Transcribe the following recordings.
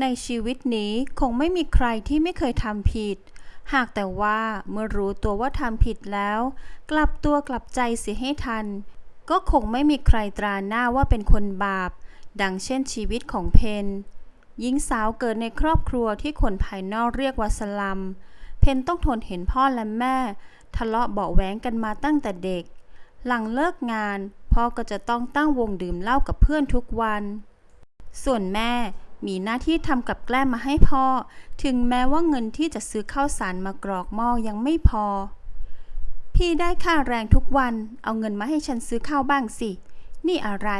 ในชีวิตนี้คงไม่มีใครที่ไม่เคยทำผิด หากแต่ว่าเมื่อรู้ตัวว่าทำผิดแล้ว กลับตัวกลับใจเสียให้ทัน ก็คงไม่มีใครตราหน้าว่าเป็นคนบาป ดังเช่นชีวิตของเพนหญิงสาวเกิดในครอบครัวที่คนภายนอกเรียกว่าสลัม เพนต้องทนเห็นพ่อและแม่ ทะเลาะเบาะแวงกันมาตั้งแต่เด็ก หลังเลิกงานพ่อก็จะต้องตั้งวงดื่มเหล้ากับเพื่อนทุกวัน ส่วนแม่ มีหน้าที่ทำกับแกล้มมาให้พ่อ ถึงแม้ว่าเงินที่จะซื้อข้าวสารมากรอกหม้อยังไม่พอ พี่ได้ค่าแรงทุกวัน เอาเงินมาให้ฉันซื้อข้าวบ้างสิ นี่อะไร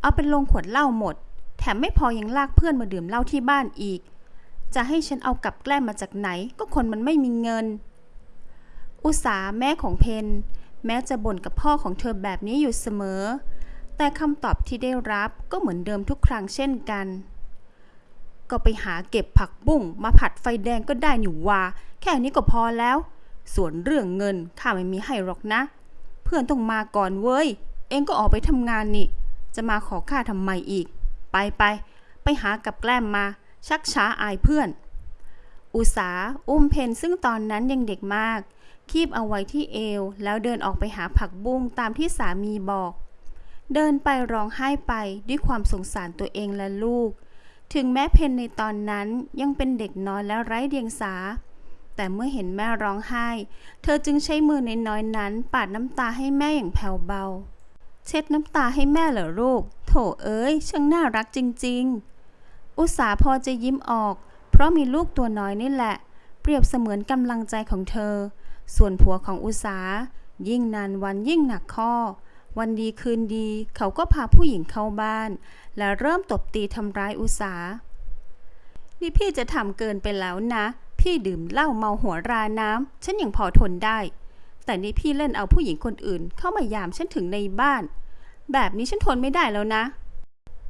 เอาเป็นลงขวดเหล้าหมด แถมไม่พอยังลากเพื่อนมาดื่มเหล้าที่บ้านอีก จะให้ฉันเอากับแกล้มมาจากไหน ก็คนมันไม่มีเงิน อุตสาแม่ของเพนแม้จะบ่นกับพ่อของเธอแบบนี้อยู่เสมอ แต่คำตอบที่ได้รับก็เหมือนเดิมทุกครั้งเช่นกัน ก็ไปหาเก็บผักบุ้งมาผัดไฟแดงก็ได้หนิวา แค่นี้ก็พอแล้ว ส่วนเรื่องเงินข้าไม่มีให้หรอกนะ เพื่อนต้องมาก่อนเว้ย เองก็ออกไปทำงานนี่ จะมาขอข้าทำไมอีก ไปไป ไปหากับแกล้มมา ชักช้าอายเพื่อน อุสาอุ้มเพนซึ่งตอนนั้นยังเด็กมาก คีบเอาไว้ที่เอว แล้วเดินออกไปหาผักบุ้งตามที่สามีบอก เดินไปร้องไห้ไปด้วยความสงสารตัวเองและลูก ถึงแม้เพนในตอนนั้นยังเป็นเด็กน้อยและไร้เดียงสา แต่เมื่อเห็นแม่ร้องไห้ เธอจึงใช้มือในน้อยนั้น ปาดน้ำตาให้แม่อย่างแผ่วเบา เช็ดน้ำตาให้แม่เหรอลูก โถเอ้ย ช่างน่ารักจริง ๆ อุตสาพอจะยิ้มออก เพราะมีลูกตัวน้อยนี่แหละ เปรียบเสมือนกำลังใจของเธอ ส่วนผัวของอุตสายิ่งนานวันยิ่งหนักข้อ วันดีคืนดี เขาก็พาผู้หญิงเข้าบ้าน และเริ่มตบตีทำร้ายอุสา นี่พี่จะทำเกินไปแล้วนะ พี่ดื่มเหล้าเมาหัวราน้ำฉันยังพอทนได้ แต่นี่พี่เล่นเอาผู้หญิงคนอื่น เข้ามายามฉันถึงในบ้าน แบบนี้ฉันทนไม่ได้แล้วนะ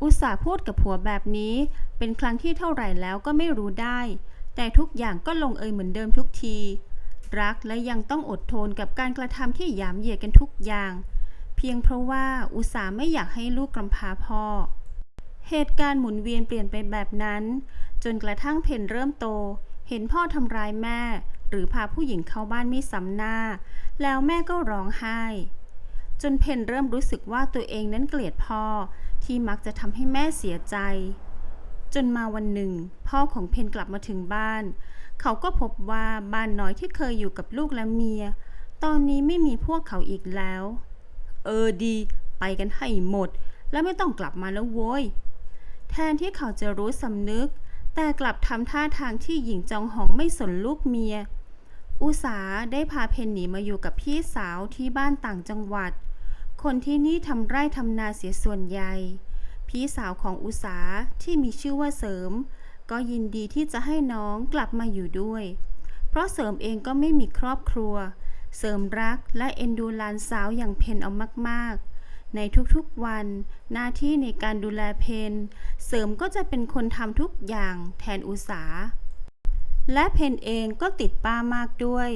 อุตสาห์พูดกับผัวแบบนี้ เป็นครั้งที่เท่าไหร่แล้วก็ไม่รู้ได้ แต่ทุกอย่างก็ลงเอยเหมือนเดิมทุกทีรักและยังต้องอดทนกับการกระทำที่หยามเหยียดกันทุกอย่าง เพียงเพราะว่าอุตสาห์ไม่อยากให้ลูกกำพร้าพ่อ เหตุการณ์หมุนเวียนเปลี่ยนไปแบบนั้น จนกระทั่งเพนเริ่มโต เห็นพ่อทำร้ายแม่ หรือพาผู้หญิงเข้าบ้านไม่สำหน้า แล้วแม่ก็ร้องไห้ จนเพนเริ่มรู้สึกว่าตัวเองนั้นเกลียดพ่อที่มักจะทำให้แม่เสียใจ จนมาวันหนึ่ง พ่อของเพนกลับมาถึงบ้าน เขาก็พบว่าบ้านน้อยที่เคยอยู่กับลูกและเมีย ตอนนี้ไม่มีพวกเขาอีกแล้ว เออดี ไปกันให้หมด แล้วไม่ต้องกลับมาแล้วโว้ย แทนที่เขาจะรู้สำนึก แต่กลับทำท่าทางที่หญิงจองหองไม่สนลูกเมีย อุสาได้พาเพนหนีมาอยู่กับพี่สาวที่บ้านต่างจังหวัด คนที่นี่ทำไร่ทำนาเสียส่วนใหญ่ พี่สาวของอุสาที่มีชื่อว่าเสริม ก็ยินดีที่จะให้น้องกลับมาอยู่ด้วย เพราะเสริมเองก็ไม่มีครอบครัว เสริมรักและเอ็นดูหลานสาวอย่างเพนเอามาก ๆ ในทุกๆวัน หน้าที่ในการดูแลเพน เสริมก็จะเป็นคนทำทุกอย่างแทนอุสา และเพนเองก็ติดป้ามากด้วย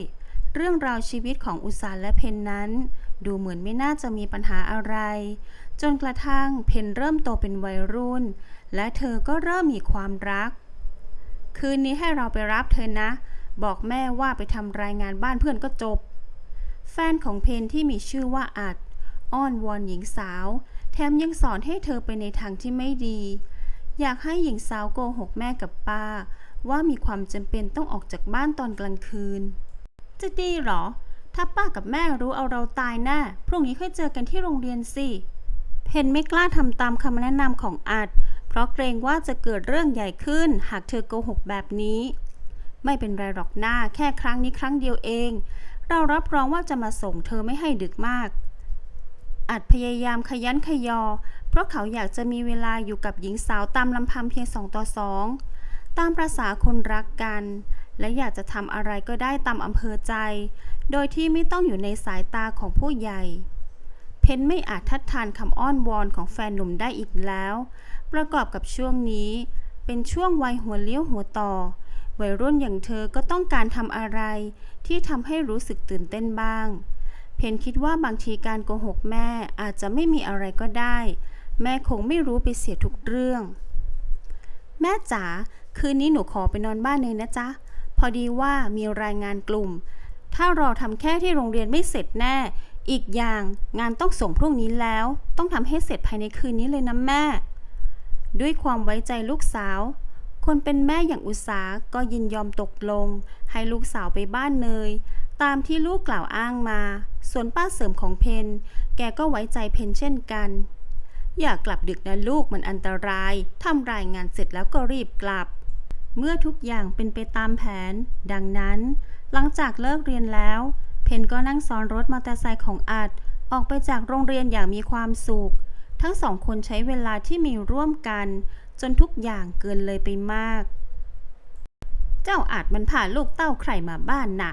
เรื่องราวชีวิตของอุสาและเพนนั้น ดูเหมือนไม่น่าจะมีปัญหาอะไร จนกระทั่งเพนเริ่มโตเป็นวัยรุ่น และเธอก็เริ่มมีความรัก คืนนี้ให้เราไปรับเธอนะ บอกแม่ว่าไปทำรายงานบ้านเพื่อนก็จบ ฟนของเพนที่มีชื่อว่าอัด อ้อนวอนหญิงสาว แถมยังสอนให้เธอไปในทางที่ไม่ดี อยากให้หญิงสาวโกหกแม่กับป้า ว่ามีความจำเป็นต้องออกจากบ้านตอนกลางคืน จะดีหรอ ถ้าป้ากับแม่รู้เอาเราตายแน่พรุ่งนี้ค่อยเจอกันที่โรงเรียนสิ เพนไม่กล้าทำตามคำแนะนำของอัด เพราะเกรงว่าจะเกิดเรื่องใหญ่ขึ้น หากเธอโกหกแบบนี้ ไม่เป็นไรหรอกหน้าแค่ครั้งนี้ครั้งเดียวเอง เรารับรองว่าจะมาส่งเธอไม่ให้ดึกมาก อัดพยายามขยันขยอ เพราะเขาอยากจะมีเวลาอยู่กับหญิงสาวตามลำพังเพียงสองต่อสองตามประษาคนรักกัน และอยากจะทำอะไรก็ได้ตามอำเภอใจ โดยที่ไม่ต้องอยู่ในสายตาของผู้ใหญ่ เพนไม่อาจทัดทานคำอ้อนวอนของแฟนหนุ่มได้อีกแล้ว ประกอบกับช่วงนี้ เป็นช่วงวัยหัวเลี้ยวหัวต่อ วัยรุ่นอย่างเธอก็ต้องการทำอะไร ที่ทำให้รู้สึกตื่นเต้นบ้าง เพนคิดว่าบางทีการโกหกแม่อาจจะไม่มีอะไรก็ได้ แม่คงไม่รู้ไปเสียทุกเรื่อง แม่จ๋าคืนนี้หนูขอไปนอนบ้านเลยนะจ๊ะ พอดีว่ามีรายงานกลุ่ม ถ้ารอทำแค่ที่โรงเรียนไม่เสร็จแน่ อีกอย่างงานต้องส่งพรุ่งนี้แล้ว ต้องทำให้เสร็จภายในคืนนี้เลยนะแม่ ด้วยความไว้ใจลูกสาว คนเป็นแม่อย่างอุตสาก็ยินยอมตกลง ให้ลูกสาวไปบ้านเนย ตามที่ลูกกล่าวอ้างมา ส่วนป้าเสริมของเพนแกก็ไว้ใจเพนเช่นกัน อย่ากลับดึกนะลูกมันอันตรายทำรายงานเสร็จแล้วก็รีบกลับ เมื่อทุกอย่างเป็นไปตามแผน ดังนั้น หลังจากเลิกเรียนแล้ว เพนก็นั่งซ้อนรถมอเตอร์ไซค์ของอัดออกไปจากโรงเรียนอย่างมีความสุขทั้งสองคนใช้เวลาที่มีร่วมกัน จนทุกอย่างเกินเลยไปมาก เจ้าอาจมันพาลูกเต้าใครมาบ้านน่ะ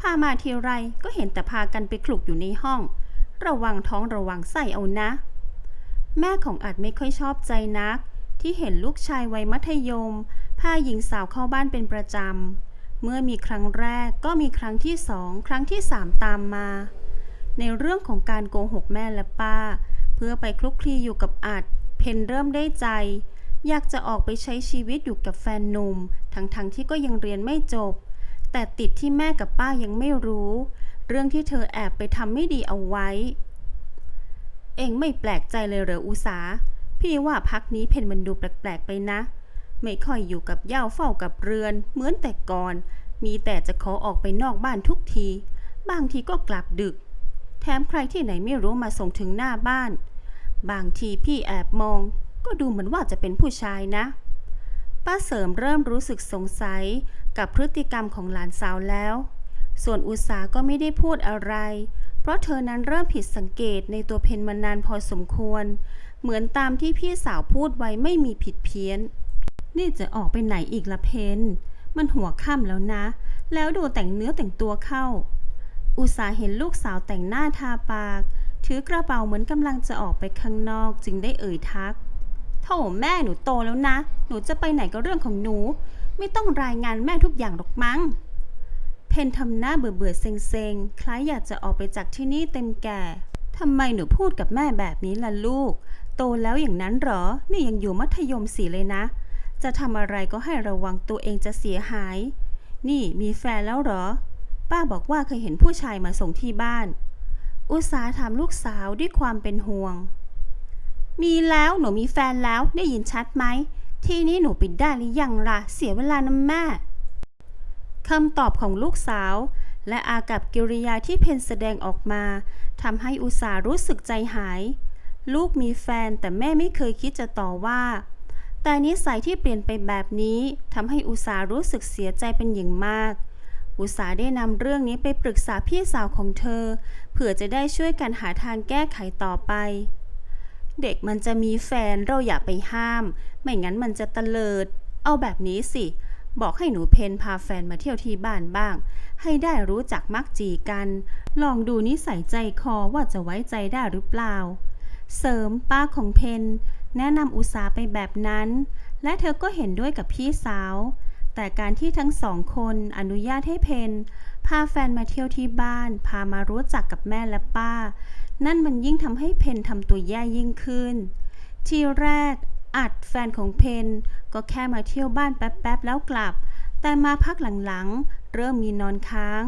พามาทีไรก็เห็นแต่พากันไปคลุกอยู่ในห้อง ระวังท้องระวังไส้เอานะ แม่ของอาจไม่ค่อยชอบใจนัก ที่เห็นลูกชายวัยมัธยม พาหญิงสาวเข้าบ้านเป็นประจำ เมื่อมีครั้งแรกก็มีครั้งที่สองครั้งที่สามตามมา ในเรื่องของการโกหกแม่และป้า เพื่อไปคลุกคลีอยู่กับอาจเพนเริ่มได้ใจ อยากจะออกไปใช้ชีวิตอยู่กับแฟนหนุ่ม ทั้งๆทที่ก็ยังเรียนไม่จบ แต่ติดที่แม่กับป้ายังไม่รู้ เรื่องที่เธอแอบไปทำไม่ดีเอาไว้ เองไม่แปลกใจเลยเหรออุสา พี่ว่าพักนี้เพนมันดูแปลกๆไปนะ ไม่ค่อยอยู่กับย่าเฝ้ากับเรือน เหมือนแต่ก่อน มีแต่จะขอออกไปนอกบ้านทุกที บางทีก็กลับดึก แถมใครที่ไหนไม่รู้มาส่งถึงหน้าบ้าน บางทีพี่แอบมอง ก็ดูเหมือนว่าจะเป็นผู้ชายนะ ป้าเสริมเริ่มรู้สึกสงสัยกับพฤติกรรมของหลานสาวแล้ว ส่วนอุสาก็ไม่ได้พูดอะไร เพราะเธอนั้นเริ่มผิดสังเกตในตัวเพนมานานพอสมควร เหมือนตามที่พี่สาวพูดไว้ไม่มีผิดเพี้ยน นี่จะออกไปไหนอีกละเพน มันหัวค่ำแล้วนะ แล้วดูแต่งเนื้อแต่งตัวเข้า อุตสาเห็นลูกสาวแต่งหน้าทาปาก ถือกระเป๋าเหมือนกำลังจะออกไปข้างนอกจึงได้เอ่ยทัก โถแม่หนูโตแล้วนะ หนูจะไปไหนก็เรื่องของหนู ไม่ต้องรายงานแม่ทุกอย่างหรอกมั้ง เพนทำหน้าเบื่อเบื่อเซ็งเซงๆ คล้ายอยากจะออกไปจากที่นี่เต็มแก่ ทำไมหนูพูดกับแม่แบบนี้ล่ะลูก โตแล้วอย่างนั้นหรอ นี่ยังอยู่มัธยมสี่เลยนะ จะทำอะไรก็ให้ระวังตัวเองจะเสียหาย นี่มีแฟนแล้วเหรอ ป้าบอกว่าเคยเห็นผู้ชายมาส่งที่บ้าน อุตสาห์ถามลูกสาวด้วยความเป็นห่วง มีแล้วหนูมีแฟนแล้วได้ยินชัดไหม ทีนี้หนูปิดได้หรือยังล่ะ เสียเวลานะแม่คำตอบของลูกสาว และอากับกิริยาที่เพนแสดงออกมาทำให้อุตสารู้สึกใจหาย ลูกมีแฟนแต่แม่ไม่เคยคิดจะต่อว่า แต่นิสัยที่เปลี่ยนไปแบบนี้ทำให้อุตสารู้สึกเสียใจเป็นอย่างมาก อุตสาได้นำเรื่องนี้ไปปรึกษาพี่สาวของเธอ เผื่อจะได้ช่วยกันหาทางแก้ไขต่อไป เด็กมันจะมีแฟนเราอย่าไปห้าม ไม่งั้นมันจะตะเลิด เอาแบบนี้สิ บอกให้หนูเพนพาแฟนมาเที่ยวที่บ้านบ้าง ให้ได้รู้จักมักจีกัน ลองดูนิสัยใจคอว่าจะไว้ใจได้หรือเปล่า เสริมป้าของเพนแนะนำอุตสาไปแบบนั้น และเธอก็เห็นด้วยกับพี่สาว แต่การที่ทั้งสองคนอนุญาตให้เพนพาแฟนมาเที่ยวที่บ้าน พามารู้จักกับแม่และป้า นั่นมันยิ่งทำให้เพนทำตัวแย่ยิ่งขึ้น ทีแรก อัดแฟนของเพนก็แค่มาเที่ยวบ้านแป๊บๆแล้วกลับ แต่มาพักหลังๆ เริ่มมีนอนค้าง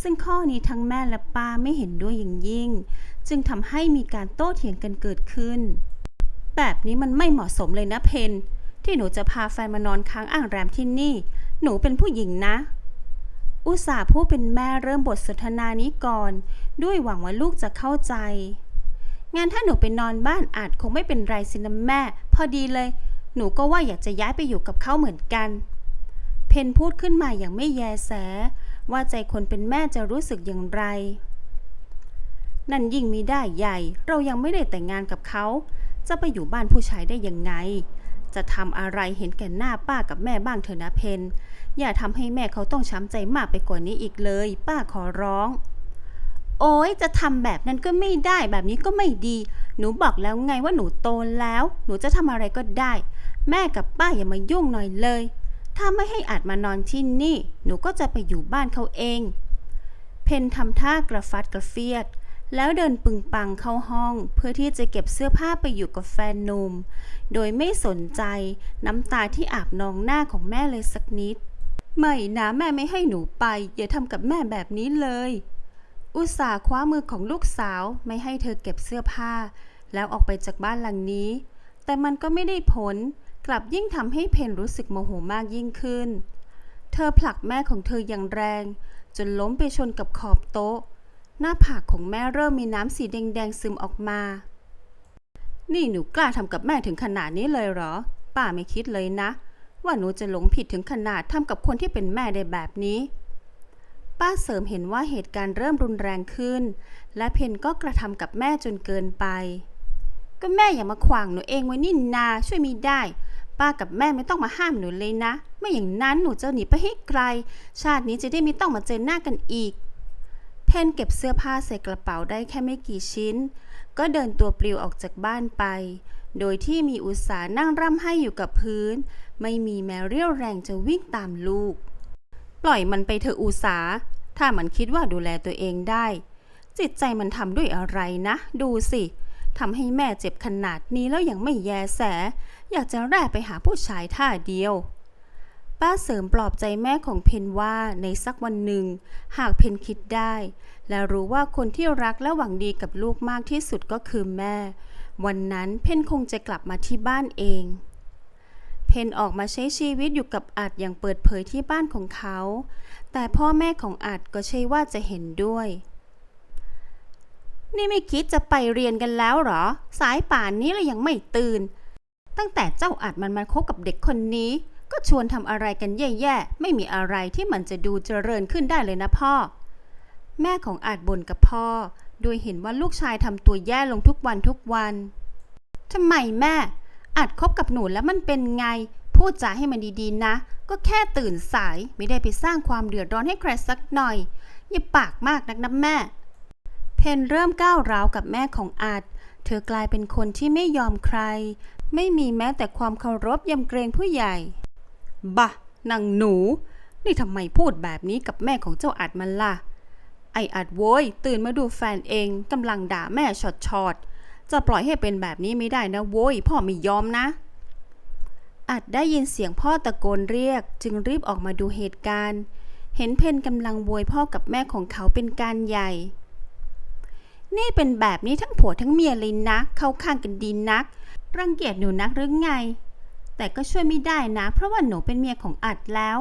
ซึ่งข้อนี้ทั้งแม่และป้าไม่เห็นด้วยอย่างยิ่ง จึงทำให้มีการโต้เถียงกันเกิดขึ้น แบบนี้มันไม่เหมาะสมเลยนะเพน ที่หนูจะพาแฟนมานอนค้างอ่างแรมที่นี่ หนูเป็นผู้หญิงนะ อุตส่าห์ผู้เป็นแม่เริ่มบทสนทนานี้ก่อน ด้วยหวังว่าลูกจะเข้าใจ งั้นถ้าหนูไปนอนบ้านอาจคงไม่เป็นไรสินะแม่ พอดีเลย หนูก็ว่าอยากจะย้ายไปอยู่กับเขาเหมือนกัน เพนพูดขึ้นมาอย่างไม่แยแส ว่าใจคนเป็นแม่จะรู้สึกอย่างไร นั่นยิ่งมีได้ใหญ่ เรายังไม่ได้แต่งงานกับเขา จะไปอยู่บ้านผู้ชายได้ยังไง จะทำอะไรเห็นแก่หน้าป้ากับแม่บ้างเถอะนะเพนอย่าทำให้แม่เขาต้องช้ำใจมากไปกว่านี้อีกเลย ป้าขอร้อง โอ้ยจะทำแบบนั้นก็ไม่ได้แบบนี้ก็ไม่ดี หนูบอกแล้วไงว่าหนูโตแล้ว หนูจะทำอะไรก็ได้ แม่กับป้าอย่ามายุ่งหน่อยเลย ถ้าไม่ให้อาจมานอนที่นี่ หนูก็จะไปอยู่บ้านเขาเอง เพนทำท่ากระฟัดกระเฟียด แล้วเดินปึงปังเข้าห้องเพื่อที่จะเก็บเสื้อผ้าไปอยู่กับแฟนหนุ่ม โดยไม่สนใจน้ำตาที่อาบนองหน้าของแม่เลยสักนิด ไม่นะแม่ไม่ให้หนูไป อย่าทำกับแม่แบบนี้เลย อุตส่าห์คว้ามือของลูกสาวไม่ให้เธอเก็บเสื้อผ้า แล้วออกไปจากบ้านหลังนี้ แต่มันก็ไม่ได้ผล กลับยิ่งทำให้เพนรู้สึกโมโหมากยิ่งขึ้น เธอผลักแม่ของเธออย่างแรง จนล้มไปชนกับขอบโต๊ะ หน้าผากของแม่เริ่มมีน้ำสีแดงๆซึมออกมา นี่หนูกล้าทำกับแม่ถึงขนาดนี้เลยเหรอ ป้าไม่คิดเลยนะ ว่าหนูจะหลงผิดถึงขนาดทำกับคนที่เป็นแม่ได้แบบนี้ ป้าเสริมเห็นว่าเหตุการณ์เริ่มรุนแรงขึ้น และเพนก็กระทำกับแม่จนเกินไป ก็แม่อย่ามาขวางหนูเองไว้นี่นาช่วยมีได้ป้ากับแม่ไม่ต้องมาห้ามหนูเลยนะ ไม่อย่างนั้นหนูจะหนีไปให้ไกล ชาตินี้จะได้ไม่ต้องมาเจอหน้ากันอีก เพนเก็บเสื้อผ้าใส่กระเป๋าได้แค่ไม่กี่ชิ้น ก็เดินตัวปลิวออกจากบ้านไป โดยที่มีอุตสาห์นั่งร่ำไห้อยู่กับพื้น ไม่มีแม้เรี่ยวแรงจะวิ่งตามลูก ปล่อยมันไปเถอะอุตสาห์ถ้ามันคิดว่าดูแลตัวเองได้ จิตใจมันทำด้วยอะไรนะ ดูสิทำให้แม่เจ็บขนาดนี้แล้วยังไม่แยแส อยากจะแร่ไปหาผู้ชายท่าเดียว ป้าเสริมปลอบใจแม่ของเพนว่าในสักวันหนึ่ง หากเพนคิดได้ และรู้ว่าคนที่รักและหวังดีกับลูกมากที่สุดก็คือแม่ วันนั้นเพนคงจะกลับมาที่บ้านเอง เพนออกมาใช้ชีวิตอยู่กับอาจอย่างเปิดเผยที่บ้านของเขา แต่พ่อแม่ของอาจก็ใช่ว่าจะเห็นด้วย นี่ไม่คิดจะไปเรียนกันแล้วหรอ สายป่านนี้เลยยังไม่ตื่น ตั้งแต่เจ้าอาจมันมาคบกับเด็กคนนี้ ก็ชวนทำอะไรกันแย่ๆ ไม่มีอะไรที่มันจะดูเจริญขึ้นได้เลยนะพ่อ แม่ของอาจบ่นกับพ่อ โดยเห็นว่าลูกชายทำตัวแย่ลงทุกวันทุกวันทำไมแม่ อาจคบกับหนูแล้วมันเป็นไง พูดจาให้มันดีๆนะ ก็แค่ตื่นสายไม่ได้ไปสร้างความเดือดร้อนให้ใครสักหน่อย อย่าปากมากนักนะแม่ เพนเริ่มก้าวร้าวกับแม่ของอาจ เธอกลายเป็นคนที่ไม่ยอมใคร ไม่มีแม้แต่ความเคารพยำเกรงผู้ใหญ่ บะนางหนู นี่ทำไมพูดแบบนี้กับแม่ของเจ้าอัดมันล่ะ ไออัดโว้ย ตื่นมาดูแฟนเองกำลังด่าแม่ช็อตชอตจะปล่อยให้เป็นแบบนี้ไม่ได้นะโว้ย พ่อไม่ยอมนะ อัดได้ยินเสียงพ่อตะโกนเรียก จึงรีบออกมาดูเหตุการณ์ เห็นเพนกำลังโวยพ่อกับแม่ของเขาเป็นการใหญ่ นี่เป็นแบบนี้ทั้งผัวทั้งเมียเลยนะ เข้าข้างกันดีนัก รังเกียจหนูนักหรือไง แต่ก็ช่วยไม่ได้นะ เพราะว่าหนูเป็นเมียของอัดแล้ว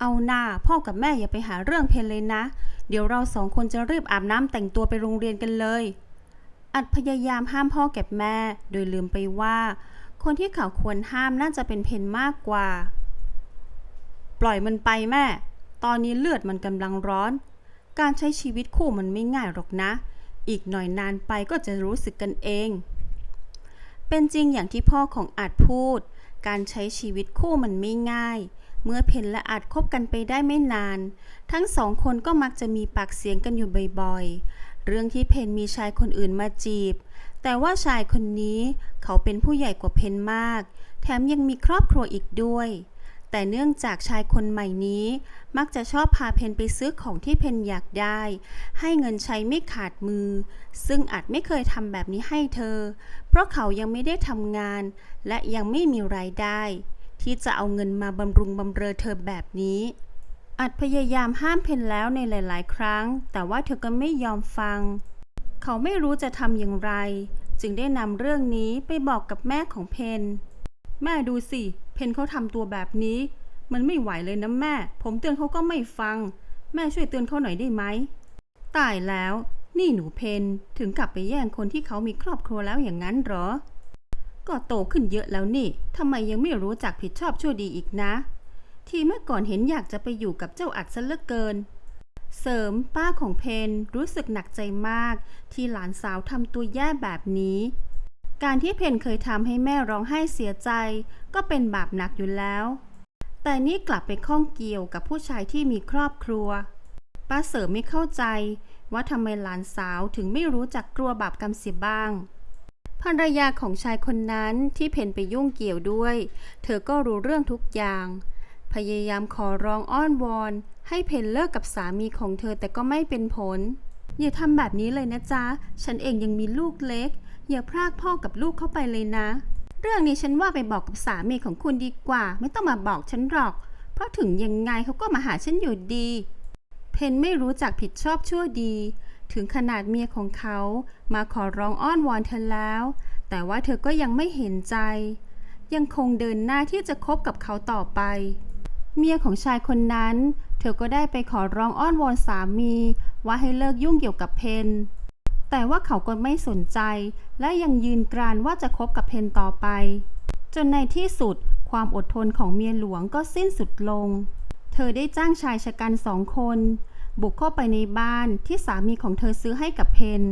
เอาหน้าพ่อกับแม่อย่าไปหาเรื่องเพนเลยนะ เดี๋ยวเราสองคนจะรีบอาบน้ำแต่งตัวไปโรงเรียนกันเลย อัดพยายามห้ามพ่อกับแม่ โดยลืมไปว่า คนที่เขาควรห้ามน่าจะเป็นเพนมากกว่า ปล่อยมันไปแม่ ตอนนี้เลือดมันกำลังร้อน การใช้ชีวิตคู่มันไม่ง่ายหรอกนะ อีกหน่อยนานไปก็จะรู้สึกกันเอง เป็นจริงอย่างที่พ่อของอาจพูด การใช้ชีวิตคู่มันไม่ง่าย เมื่อเพนและอาจคบกันไปได้ไม่นาน ทั้งสองคนก็มักจะมีปากเสียงกันอยู่บ่อยๆ เรื่องที่เพนมีชายคนอื่นมาจีบ แต่ว่าชายคนนี้เขาเป็นผู้ใหญ่กว่าเพนมาก แถมยังมีครอบครัวอีกด้วย แต่เนื่องจากชายคนใหม่นี้ มักจะชอบพาเพนไปซื้อของที่เพนอยากได้ ให้เงินใช้ไม่ขาดมือ ซึ่งอาจไม่เคยทำแบบนี้ให้เธอ เพราะเขายังไม่ได้ทำงาน และยังไม่มีรายได้ ที่จะเอาเงินมาบำรุงบำเรอเธอแบบนี้อัดพยายามห้ามเพนแล้วในหลาย ๆ ครั้ง แต่ว่าเธอก็ไม่ยอมฟัง เขาไม่รู้จะทำอย่างไร จึงได้นำเรื่องนี้ไปบอกกับแม่ของเพน แม่ดูสิ เพนเขาทำตัวแบบนี้ มันไม่ไหวเลยนะแม่ ผมเตือนเขาก็ไม่ฟัง แม่ช่วยเตือนเขาหน่อยได้ไหมตายแล้ว นี่หนูเพนถึงกลับไปแย่งคนที่เขามีครอบครัวแล้วอย่างนั้นหรอ ก็โตขึ้นเยอะแล้วนี่ทำไมยังไม่รู้จักผิดชอบชั่วดีอีกนะ ที่เมื่อก่อนเห็นอยากจะไปอยู่กับเจ้าอัดซะเหลือเกิน เสริมป้าของเพนรู้สึกหนักใจมาก ที่หลานสาวทำตัวแย่แบบนี้ การที่เพนเคยทำให้แม่ร้องไห้เสียใจ ก็เป็นบาปหนักอยู่แล้ว แต่นี่กลับไปข้องเกี่ยวกับผู้ชายที่มีครอบครัว ป้าเสริมไม่เข้าใจว่าทำไมหลานสาวถึงไม่รู้จักกลัวบาปกรรมเสียบ้างภรรยาของชายคนนั้นที่เพนไปยุ่งเกี่ยวด้วย เธอก็รู้เรื่องทุกอย่าง พยายามขอร้องอ้อนวอน ให้เพนเลิกกับสามีของเธอแต่ก็ไม่เป็นผล อย่าทำแบบนี้เลยนะจ๊ะ ฉันเองยังมีลูกเล็ก อย่าพรากพ่อกับลูกเข้าไปเลยนะ เรื่องนี้ฉันว่าไปบอกกับสามีของคุณดีกว่า ไม่ต้องมาบอกฉันหรอก เพราะถึงยังไงเขาก็มาหาฉันอยู่ดี เพนไม่รู้จักผิดชอบชั่วดี ถึงขนาดเมียของเขามาขอร้องอ้อนวอนเธอแล้ว แต่ว่าเธอก็ยังไม่เห็นใจ ยังคงเดินหน้าที่จะคบกับเขาต่อไป เมียของชายคนนั้น เธอก็ได้ไปขอร้องอ้อนวอนสามี ว่าให้เลิกยุ่งเกี่ยวกับเพน แต่ว่าเขาก็ไม่สนใจ และยังยืนกรานว่าจะคบกับเพนต่อไป จนในที่สุดความอดทนของเมียหลวงก็สิ้นสุดลง เธอได้จ้างชายชะกันสองคน บุกเข้าไปในบ้านที่สามีของเธอซื้อให้กับเพน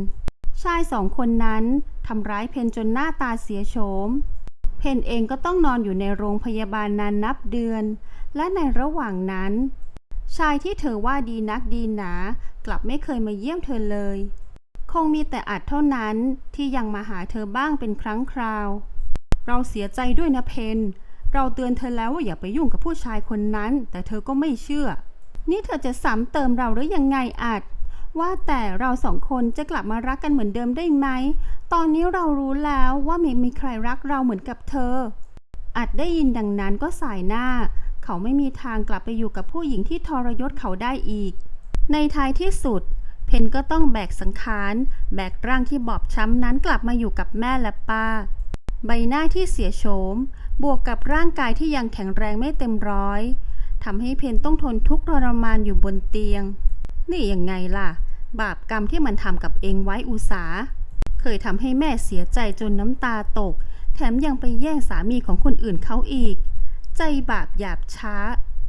ชายสองคนนั้นทำร้ายเพนจนหน้าตาเสียโฉม เพนเองก็ต้องนอนอยู่ในโรงพยาบาลนานนับเดือน และในระหว่างนั้น ชายที่เธอว่าดีนักดีหนา กลับไม่เคยมาเยี่ยมเธอเลย คงมีแต่อัดเท่านั้นที่ยังมาหาเธอบ้างเป็นครั้งคราว เราเสียใจด้วยนะเพน เราเตือนเธอแล้วว่าอย่าไปยุ่งกับผู้ชายคนนั้น แต่เธอก็ไม่เชื่อ นี่เธอจะซ้ำเติมเราหรือยังไงอัด ว่าแต่เราสองคนจะกลับมารักกันเหมือนเดิมได้ไหม ตอนนี้เรารู้แล้วว่าไม่มีใครรักเราเหมือนกับเธอ อัดได้ยินดังนั้นก็สายหน้า เขาไม่มีทางกลับไปอยู่กับผู้หญิงที่ทรยศเขาได้อีก ในท้ายที่สุด เพนก็ต้องแบกสังขาร แบกร่างที่บอบช้ำนั้นกลับมาอยู่กับแม่และป้า ใบหน้าที่เสียโฉม บวกกับร่างกายที่ยังแข็งแรงไม่เต็มร้อยทำให้เพนต้องทนทุกข์ทรมานอยู่บนเตียง นี่ยังไงล่ะ บาปกรรมที่มันทำกับเองไว้อุสา เคยทำให้แม่เสียใจจนน้ำตาตก แถมยังไปแย่งสามีของคนอื่นเขาอีก ใจบาปหยาบช้า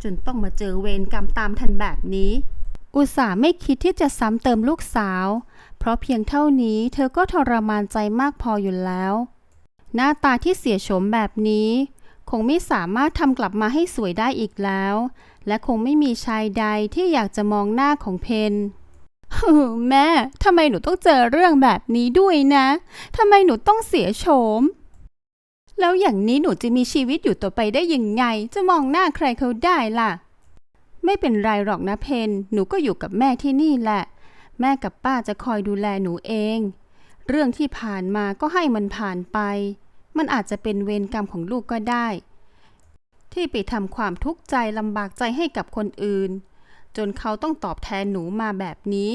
จนต้องมาเจอเวรกรรมตามทันแบบนี้ อุตส่าห์ไม่คิดที่จะซ้ำเติมลูกสาว เพราะเพียงเท่านี้เธอก็ทรมานใจมากพออยู่แล้ว หน้าตาที่เสียโฉมแบบนี้ คงไม่สามารถทำกลับมาให้สวยได้อีกแล้ว และคงไม่มีชายใดที่อยากจะมองหน้าของเพนแม่ทำไมหนูต้องเจอเรื่องแบบนี้ด้วยนะทำไมหนูต้องเสียโฉม แล้วอย่างนี้หนูจะมีชีวิตอยู่ต่อไปได้ยังไง จะมองหน้าใครเขาได้ล่ะ ไม่เป็นไรหรอกนะเพนหนูก็อยู่กับแม่ที่นี่แหละ แม่กับป้าจะคอยดูแลหนูเอง เรื่องที่ผ่านมาก็ให้มันผ่านไป มันอาจจะเป็นเวรกรรมของลูกก็ได้ ที่ไปทำความทุกข์ใจลำบากใจให้กับคนอื่น จนเขาต้องตอบแทนหนูมาแบบนี้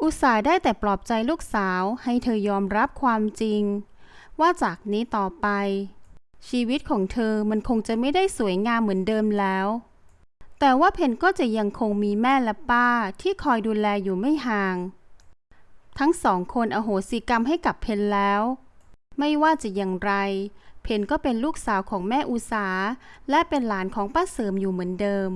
อุตส่าห์ได้แต่ปลอบใจลูกสาวให้เธอยอมรับความจริง ว่าจากนี้ต่อไป ชีวิตของเธอมันคงจะไม่ได้สวยงามเหมือนเดิมแล้ว แต่ว่าเพนก็จะยังคงมีแม่และป้าที่คอยดูแลอยู่ไม่ห่าง ทั้งสองคนอโหสิกรรมให้กับเพนแล้ว ไม่ว่าจะอย่างไร เพนก็เป็นลูกสาวของแม่อุสาและเป็นหลานของป้าเสริมอยู่เหมือนเดิม